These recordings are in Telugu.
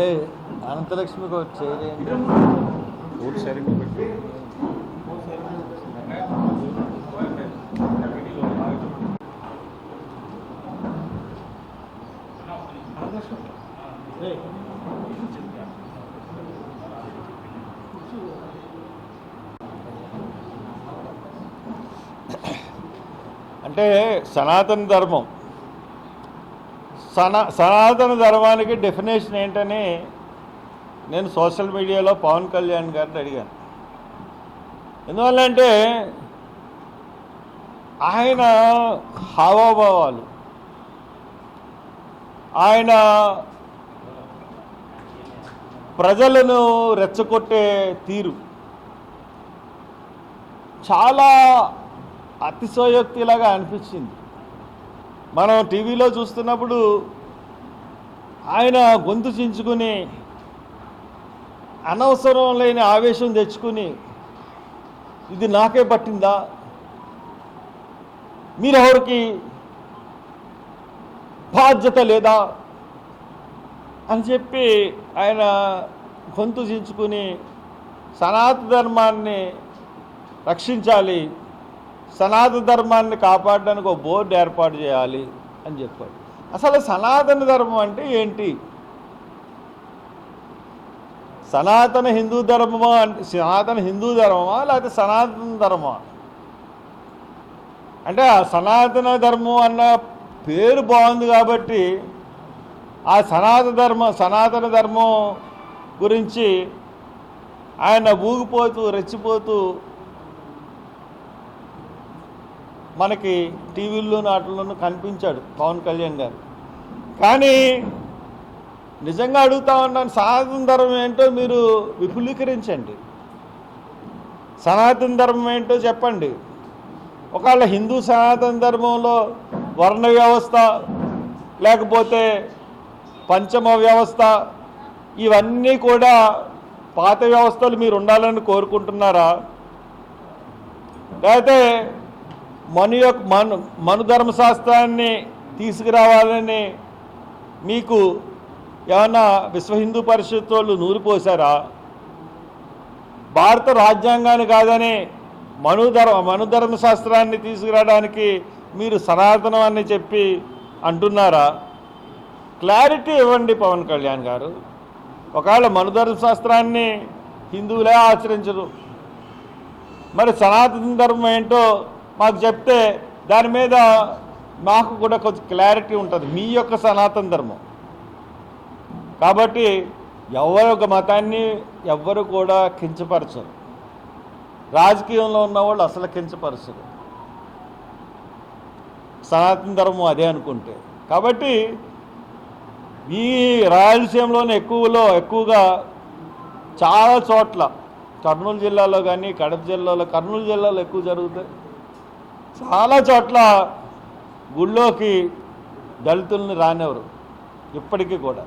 ఏ అనంతలక్ష్మికి ఊరు సరిగ్గా పెట్టి. అంటే సనాతన ధర్మం. సనా సనాతన ధర్మానికి డెఫినేషన్ ఏంటని నేను సోషల్ మీడియాలో పవన్ కళ్యాణ్ గారిని అడిగాను. ఎందువల్లంటే ఆయన హావభావాలు ఆయన ప్రజలను రెచ్చగొట్టే తీరు చాలా అతిశయోక్తిలాగా అనిపించింది. మనం టీవీలో చూస్తున్నప్పుడు ఆయన గొంతు చించుకుని అనవసరం లేని ఆవేశం తెచ్చుకుని ఇది నాకే పట్టిందా? మీరెవరికి బాధ్యత లేదా? అని చెప్పి ఆయన గొంతు చించుకుని సనాతన ధర్మాన్ని రక్షించాలి. సనాతన ధర్మాన్ని కాపాడడానికి ఒక బోర్డు ఏర్పాటు చేయాలి అని చెప్పాడు అసలు సనాతన ధర్మం అంటే ఏంటి? సనాతన హిందూ ధర్మమా అంటే సనాతన హిందూ ధర్మమా లేకపోతే సనాతన ధర్మమా? అంటే ఆ సనాతన ధర్మం అన్న పేరు బాగుంది కాబట్టి ఆ సనాతన ధర్మ సనాతన ధర్మం గురించి ఆయన ఊగిపోతూ రెచ్చిపోతూ మనకి టీవీల్లో నాటల్లోనూ కనిపించాడు పవన్ కళ్యాణ్ గారు. కానీ నిజంగా అడుగుతా ఉన్నాను సనాతన ధర్మం ఏంటో మీరు విపులీకరించండి. సనాతన ధర్మం ఏంటో చెప్పండి. ఒకవేళ హిందూ సనాతన ధర్మంలో వర్ణ వ్యవస్థ లేకపోతే పంచమ వ్యవస్థ ఇవన్నీ కూడా పాత వ్యవస్థలు మీరు ఉండాలని కోరుకుంటున్నారా? లేకపోతే మను యొక్క మను మను ధర్మశాస్త్రాన్ని తీసుకురావాలని మీకు ఏమన్నా విశ్వ హిందూ పరిషత్ వాళ్ళు నూరిపోశారా భారత రాజ్యాంగాన్ని కాదని మనుధర్మ మను ధర్మశాస్త్రాన్ని తీసుకురావడానికి మీరు సనాతనం అని చెప్పి అంటున్నారా? క్లారిటీ ఇవ్వండి పవన్ కళ్యాణ్ గారు. ఒకవేళ మను ధర్మశాస్త్రాన్ని హిందువులే ఆచరించరు. మరి సనాతన ధర్మం ఏంటో మాకు చెప్తే దాని మీద మాకు కూడా కొంచెం క్లారిటీ ఉంటుంది. మీ యొక్క సనాతన ధర్మం. కాబట్టి ఎవరి ఒక మతాన్ని ఎవ్వరు కూడా కించపరచరు. రాజకీయంలో ఉన్నవాళ్ళు అసలు కించపరచరు. సనాతన ధర్మం అదే అనుకుంటే. కాబట్టి ఈ రాయలసీమలోనే ఎక్కువలో ఎక్కువగా చాలా చోట్ల కర్నూలు జిల్లాలో కానీ కడప జిల్లాలో కర్నూలు జిల్లాలో ఎక్కువ జరుగుతాయి. చాలా చోట్ల గుళ్ళోకి దళితుల్ని రానివ్వరు ఇప్పటికీ కూడా.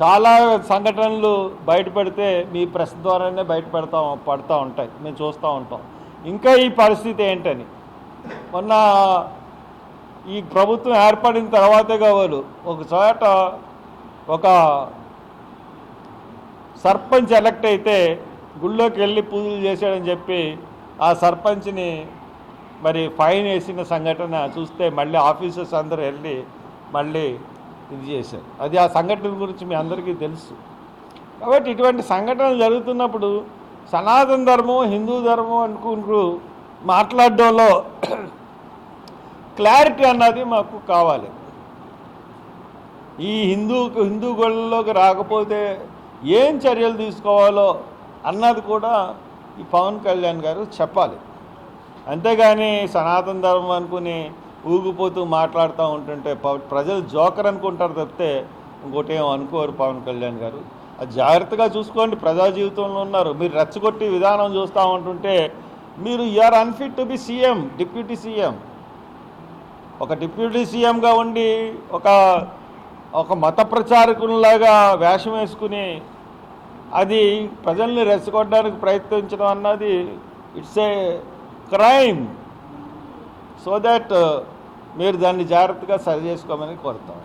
చాలా సంఘటనలు బయటపెడితే మీ ప్రెస్ ద్వారానే బయట పెడతా పడుతూ ఉంటాయి. మేము చూస్తూ ఉంటాం. ఇంకా ఈ పరిస్థితి ఏంటని? మొన్న ఈ ప్రభుత్వం ఏర్పడిన తర్వాతే కావాలి. ఒక చోట ఒక సర్పంచ్ ఎలక్ట్ అయితే గుళ్ళోకి వెళ్ళి పూజలు చేశాడని చెప్పి ఆ సర్పంచ్ని మరి ఫైన్ వేసిన సంఘటన చూస్తే మళ్ళీ ఆఫీసర్స్ అందరూ వెళ్ళి మళ్ళీ ఇది చేశారు. అది ఆ సంఘటన గురించి మీ అందరికీ తెలుసు. కాబట్టి ఇటువంటి సంఘటనలు జరుగుతున్నప్పుడు సనాతన ధర్మం హిందూ ధర్మం అనుకుంటూ మాట్లాడడంలో క్లారిటీ అన్నది మాకు కావాలి. ఈ హిందూ హిందూ గొళ్ళలోకి రాకపోతే ఏం చర్యలు తీసుకోవాలో అన్నది కూడా ఈ పవన్ కళ్యాణ్ గారు చెప్పాలి. అంతేగాని సనాతన ధర్మం అనుకుని ఊగిపోతూ మాట్లాడుతూ ఉంటుంటే ప్రజలు జోకర్ అనుకుంటారు తప్పితే ఇంకోటి ఏం అనుకోరు పవన్ కళ్యాణ్ గారు. అది జాగ్రత్తగా చూసుకోండి ప్రజా జీవితంలో ఉన్నారు. మీరు రెచ్చగొట్టి విధానం చూస్తూ ఉంటుంటే మీరు you're unfit to be CM deputy CM. ఒక డిప్యూటీ సీఎంగా ఉండి ఒక ఒక మత ప్రచారకునిలాగా వేషం వేసుకుని అది ప్రజల్ని రెచ్చగొట్టడానికి ప్రయత్నించడం అన్నది it's a crime so that మీరు దాన్ని జాగ్రత్తగా సరి చేసుకోమని కోరుతాం.